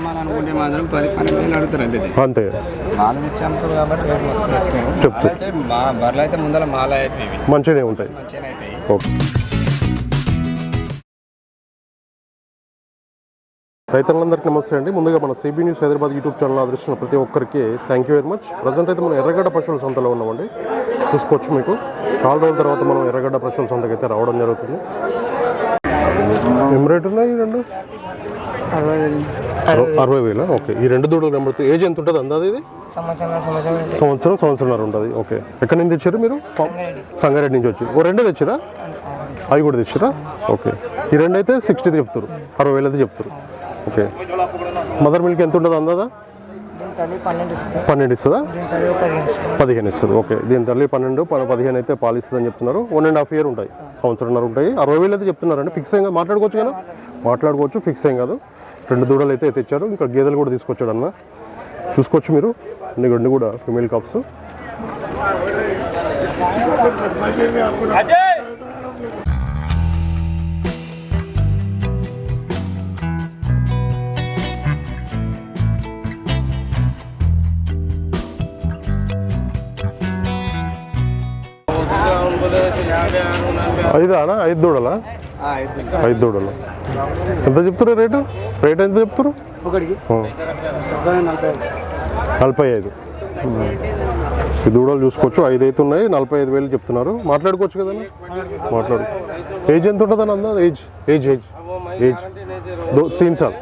అమ్మాలనుకుంటే మాత్రం పది పన్నెండు వేలు అడుగుతారు అంతే. అంతే. మాల తెచ్చి అమ్ముతారు కాబట్టి మస్తు చెప్తారు అయితే మా బర్రెలు అయితే ముందర మాల మంచిగానే ఉంటాయి. మంచిగా అవుతాయి ఓకే. రైతులందరికీ నమస్తే అండి. ముందుగా మన CB news Hyderabad YouTube channel ఆదరిస్తున్న ప్రతి ఒక్కరికి thank you very much present అయితే మనం ఎర్రగడ్డ పశువుల సంతలో ఉన్నామండి. చూసుకోవచ్చు మీకు. చాలా రోజుల తర్వాత మనం ఎర్రగడ్డ పశువుల సంతకి అయితే రావడం జరుగుతుంది. ఏం రేట్ ఉన్నాయి రెండు. అరవై వేల. ఓకే. ఈ రెండు దూడలు కనబడుతుంది ఏజ్ ఎంత ఉంటుంది అందాది ఇది? సంవత్సరం సంవత్సరం సంవత్సరం సంవత్సరంన్నర ఉంటుంది. ఓకే. ఎక్కడి నుంచి తెచ్చారు మీరు? సంగారెడ్డి. నుంచి వచ్చి. ఓ రెండే తెచ్చారా? అవి కూడా తెచ్చారా? ఓకే. ఈ రెండు అయితే సిక్స్టీ చెప్తారు అరవై వేలు అయితే చెప్తారు ఓకే. మదర్ మిల్క్ ఎంత ఉంటుంది అందాదా? పన్నెండు ఇస్తుంది. పదిహేను ఇస్తుంది. ఓకే. దీని తల్లి పన్నెండు పదిహేను అయితే పాలు ఇస్తుందని చెప్తున్నారు. వన్ అండ్ హాఫ్ ఇయర్ ఉంటాయి. సంవత్సరంన్నర ఉంటాయి. అరవై వేలు అయితే చెప్తున్నారండి ఫిక్స్ అయ్యి మాట్లాడుకోవచ్చు కదా? మాట్లాడుకోవచ్చు. ఫిక్స్ అయ్యి కాదు. రెండు దూడలు అయితే తెచ్చారు. ఇంకా గేదెలు కూడా తీసుకొచ్చాడు అన్న చూసుకోవచ్చు మీరు. రెండు కూడా ఫిమేల్ కాప్స్ ఐదా అన్న? ఐదు దూడలా? ఐదు దూడలు ఎంత చెప్తారు రేటు? రేట్ ఎంత చెప్తారు. నలభై ఐదు. ఈ దూడలు చూసుకోవచ్చు. ఐదు అయితే ఉన్నాయి నలభై ఐదు వేలు చెప్తున్నారు. మాట్లాడుకోవచ్చు కదన్నా మాట్లాడు. ఏజ్ ఎంత ఉంటుంది అని అందా? Age age age age. దో తీన్ సాల్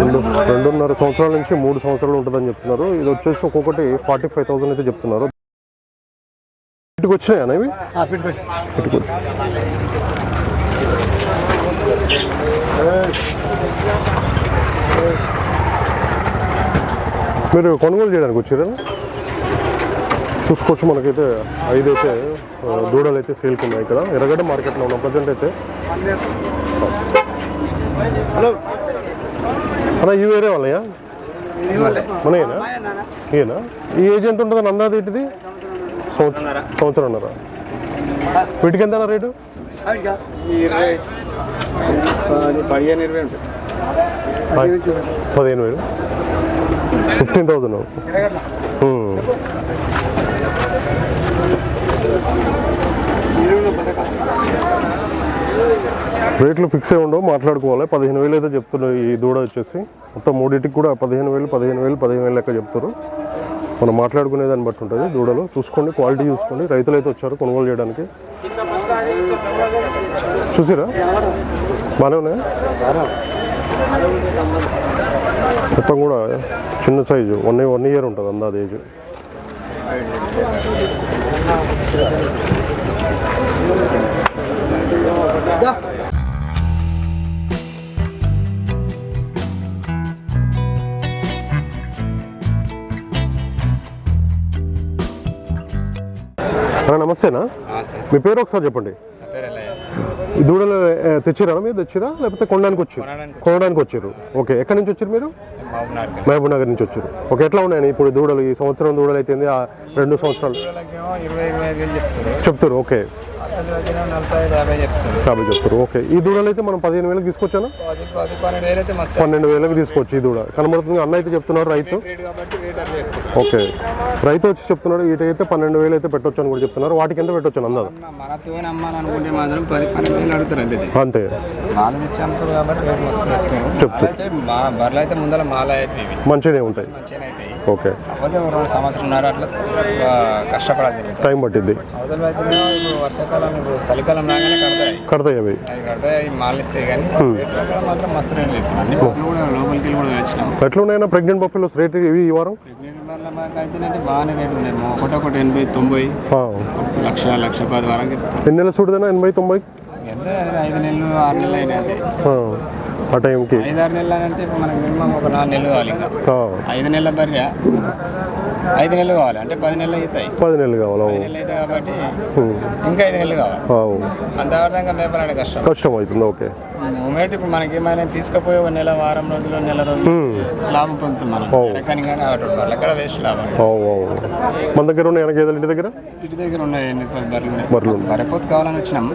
రెండు రెండున్నర సంవత్సరాల నుంచి మూడు సంవత్సరాలు ఉంటుందని చెప్తున్నారు. ఇది వచ్చేసి ఒక్కొక్కటి ఫార్టీ ఫైవ్ థౌసండ్ అయితే చెప్తున్నారు. ఇంటికి వచ్చినాయి ఇంటికి వచ్చి మీరు కొనుగోలు చేయడానికి వచ్చారా? చూసుకోవచ్చు మనకైతే ఐదు అయితే ఆ, దూడలు అయితే సేల్కి ఉన్నాయి ఇక్కడ. ఎర్రగడ్డ మార్కెట్లో ఉన్న. ప్రజెంట్ అయితే అన్న ఈ వేరే వాళ్ళయా? మనయేనా? ఈయనా ఈ ఏజ్ ఎంత ఉంటుంది అందాది ఏంటిది? సంవత్సరంన్నర. వీటికి ఎంత రేటు పదిహేను ఇరవై ఉంటుంది. పదిహేను వేలు. ఫిఫ్టీన్ థౌజండ్ రేట్లు ఫిక్స్ అయి ఉండవు మాట్లాడుకోవాలి. పదిహేను వేలు అయితే చెప్తున్నారు ఈ దూడ వచ్చేసి. మొత్తం మూడింటికి కూడా పదిహేను వేలు పదిహేను వేలు పదిహేను వేలు లెక్క చెప్తారు మనం మాట్లాడుకునే దాన్ని బట్టి ఉంటుంది. దూడలో చూసుకోండి క్వాలిటీ చూసుకోండి. రైతులు అయితే వచ్చారు కొనుగోలు చేయడానికి. చూసిరా? బాగానే ఉన్నాయా? మొత్తం కూడా చిన్న సైజు వన్ వన్ ఇయర్ ఉంటుంది అందాది ఏజ్ Yeah. నమస్తేనా? మీ పేరు ఒకసారి చెప్పండి. దూడలు తెచ్చిరా మీరు? తెచ్చిరా? లేకపోతే కొనడానికి వచ్చారు కొనడానికి వచ్చారు. ఓకే ఎక్కడి నుంచి వచ్చారు మీరు? మహబూబ్ నగర్. నుంచి వచ్చారు. ఓకే ఎట్లా ఉన్నాయని ఇప్పుడు దూడలు? ఈ సంవత్సరం దూడలు అయితే ఆ రెండు సంవత్సరాలు? చెప్తారు ఓకే. యాభై చెప్తారు. ఓకే. ఈ దూడలు అయితే మనం పదిహేను వేలకు తీసుకొచ్చాను? పన్నెండు వేలకు తీసుకోవచ్చు ఈ దూడ. కనబడుతుంది అన్న అయితే చెప్తున్నారు రైతు. ఓకే. రైతు వచ్చి చెప్తున్నాడు వీటైతే పన్నెండు వేలు అయితే పెట్టొచ్చు అని కూడా చెప్తున్నారు. వాటికి ఎంత పెట్టొచ్చు అడుగుతారు అంతే. మంచిగానే ఉంటాయి. ఓకే. జరుగుతుంది. టైం పట్టింది అవతల అయితే ఇప్పుడు చలికాలం రాగానే కడతాయి. కడతాయి అవి. అవి కడతాయి అవి మాలిస్తాయి కానీ రేట్ ప్రకారం మాత్రం మస్తు రేట్లు చెప్తున్నాం అన్ని కూడా లోపలికి వెళ్ళి కూడా వచ్చినాం ఎట్లా ఉన్నాయన్నా ప్రెగ్నెంట్ బఫెలోస్ రేట్ ఇవి ఈ వారం? ప్రెగ్నెంట్ బర్రెల మాకు అయితేనంటే బాగానే రేట్ ఉన్నాయి. ఒకటి ఒకటి ఎనభై తొంభై. లక్ష లక్ష పది వరకు ఎన్ని నెలలు చూడదన్నా ఎనభై తొంభై? ఎంత? ఐదు నెలలు ఆరు నెలలు అయినాయి అంతే. ఆ. టైంకి. ఐదు ఆరు నెలలు అంటే మనకి మినిమం ఒక నాలుగు నెలలు కావాలి. ఐదు నెలల బర్రె. ఐదు నెలలు కావాలి. అంటే పది నెలలు అవుతాయి. పది నెలలు కావాలి పది. నెలలు అయితే కాబట్టి. ఇంకా ఐదు నెలలు కావాలి. అవును. అంతవరదాకా మేపాలంటే కష్టం కష్టం. అవుతుంది ఓకే. మూమెంట్ ఇప్పుడు మనకి ఏమైనా తీసుకుపోయి ఒక నెల వారం రోజులు నెల రోజులు లాభం పొందుతుంది మనం. కానీ వాళ్ళు ఎక్కడ వేస్ట్ లాభం మన దగ్గర ఉన్నాయి గేదెలు ఇంటి దగ్గర? ఇంటి దగ్గర ఉన్నాయి. ఎన్ని పది బర్రెలు ఉన్నాయి. ఉన్నాయి. బర్రెపోతు కావాలని వచ్చినాం.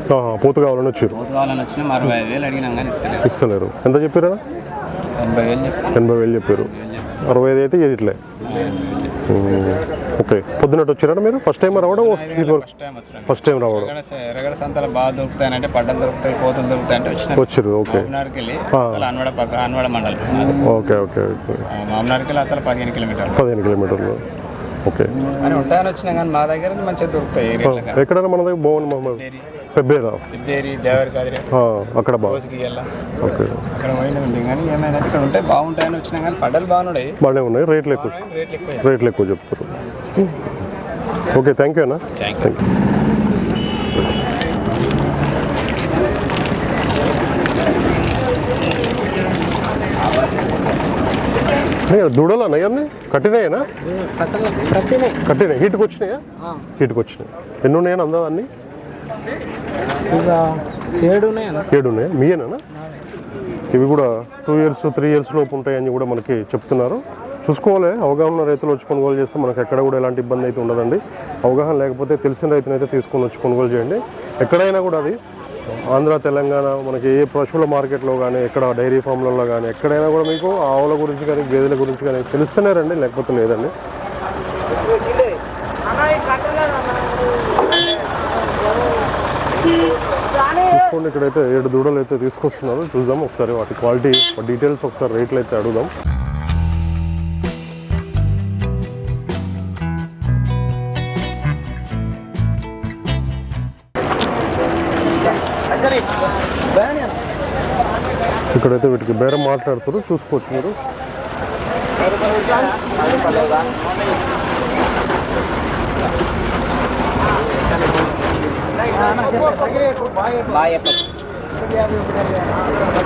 పూత కావాలని వచ్చారు. పోతు కావాలని వచ్చినాం. అరవై ఐదు వేలు అడిగినాం కానీ ఇస్తలేదు. ఇస్తలేరు. ఎంత చెప్పారా ఎనభై వేలు చెప్పి ఎనభై వేలు చెప్పారు. అరవై ఐదు అయితే ఇట్లే. ఓకే. పొద్దున్నట్టు వచ్చారా మీరు? ఫస్ట్ టైం రావడం ఫస్ట్ టైం రావడం. ఎరగడ సంతలు బాగా దొరుకుతాయి అంటే పడ్డలు దొరుకుతాయి పోతులు దొరుకుతాయి అంటే వచ్చినాం. వచ్చారు ఓకే. మామనార్కి వెళ్ళి అన్వడ పక్క అన్వడ మండలం ఓకే ఓకే ఓకే. మామనార్కి వెళ్ళి అతల పదిహేను కిలోమీటర్లు. పదిహేను కిలోమీటర్లు. ఓకే. అని ఉంటాయని వచ్చినా కానీ మా దగ్గర మంచిగా దొరుకుతాయి ఎక్కడైనా మన దగ్గర బాగుంది డేరీ పెబ్బేరా సిద్ధేరి దేవరి కాదిరి. అక్కడ బాగా కోసికి వెళ్ళా ఓకే. అక్కడ పోయిన ఉంది కానీ ఏమైందంటే ఇక్కడ ఉంటాయి బాగుంటాయని వచ్చినా కానీ పడ్డలు బాగున్నాయి. బాగానే ఉన్నాయి రేట్లు ఎక్కువ. రేట్లు ఎక్కువ. రేట్లు ఎక్కువ చెప్తారు ఓకే థ్యాంక్ యూ అన్న. థ్యాంక్ యూ దూడలు అన్నయ్య అన్నీ? కట్టినాయేనా? కట్టినాయి. హీట్కి వచ్చినాయా హీట్కి వచ్చినాయి ఎన్ని ఉన్నాయని అందా అన్ని. ఏడు ఏడు ఉన్నాయా మీయేనా ఇవి కూడా టూ ఇయర్స్ త్రీ ఇయర్స్ లోపు ఉంటాయని కూడా మనకి చెప్తున్నారు. చూసుకోవాలి అవగాహన రైతులు వచ్చి కొనుగోలు చేస్తే మనకి ఎక్కడ కూడా ఎలాంటి ఇబ్బంది అయితే ఉండదండి. అవగాహన లేకపోతే తెలిసిన రైతునైతే తీసుకొని వచ్చి కొనుగోలు చేయండి. ఎక్కడైనా కూడా అది ఆంధ్ర తెలంగాణ మనకి ఏ పశువుల మార్కెట్లో కానీ ఎక్కడ డైరీ ఫామ్లలో కానీ ఎక్కడైనా కూడా మీకు ఆవుల గురించి కానీ గేదెల గురించి కానీ తెలుస్తూనే రండి లేకపోతే లేదండి? చూసుకోండి ఇక్కడైతే ఏడు దూడలు అయితే తీసుకొస్తున్నారు. చూద్దాం ఒకసారి వాటి క్వాలిటీ డీటెయిల్స్ ఒకసారి రేట్లు అయితే అడుగుదాం. ఇక్కడైతే వీటికి బేరం మాట్లాడుతారు చూసుకోవచ్చు మీరు.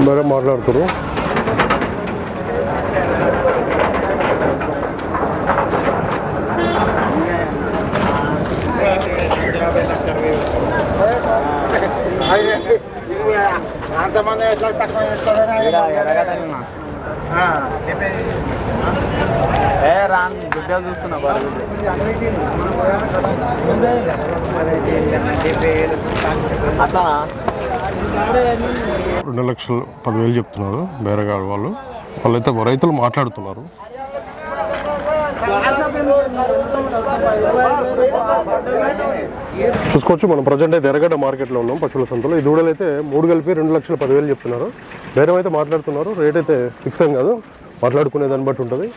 బేరం మాట్లాడుతారు ఏ రాన్ బిడ్డలు చూస్తున్నా అట్లా రెండు లక్షలు పదివేలు చెప్తున్నారు బేరగాడు వాళ్ళు. వాళ్ళైతే రైతులు మాట్లాడుతున్నారు. చూసుకోవచ్చు మనం ప్రజెంట్ అయితే ఎర్రగడ్డ మార్కెట్లో ఉన్నాం పశువుల సంతలో. ఈ దూడలు అయితే మూడు కలిపి రెండు లక్షల పదివేలు చెప్తున్నారు. బేరం అయితే మాట్లాడుతున్నారు రేట్ అయితే ఫిక్స్ అని కాదు మాట్లాడుకునే దాన్ని బట్టి ఉంటుంది.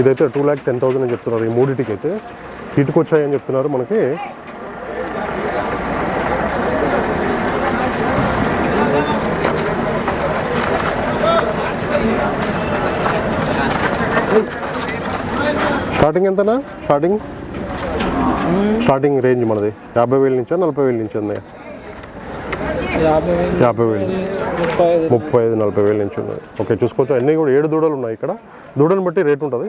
ఇదైతే టూ ల్యాక్ టెన్ థౌసండ్ అని చెప్తున్నారు ఈ మూడింటికి అయితే ఇటుకు వచ్చాయని చెప్తున్నారు మనకి. స్టార్టింగ్ ఎంతనా? స్టార్టింగ్ స్టార్టింగ్ రేంజ్ మనది. యాభై వేల నుంచా నలభై వేల నుంచి ఉంది. యాభై వేలు. ముప్పై ఐదు నలభై వేల నుంచి ఉన్నది ఓకే చూసుకోవచ్చు. అన్నీ కూడా ఏడు దూడలు ఉన్నాయి ఇక్కడ. దూడని బట్టి రేట్ ఉంటుంది.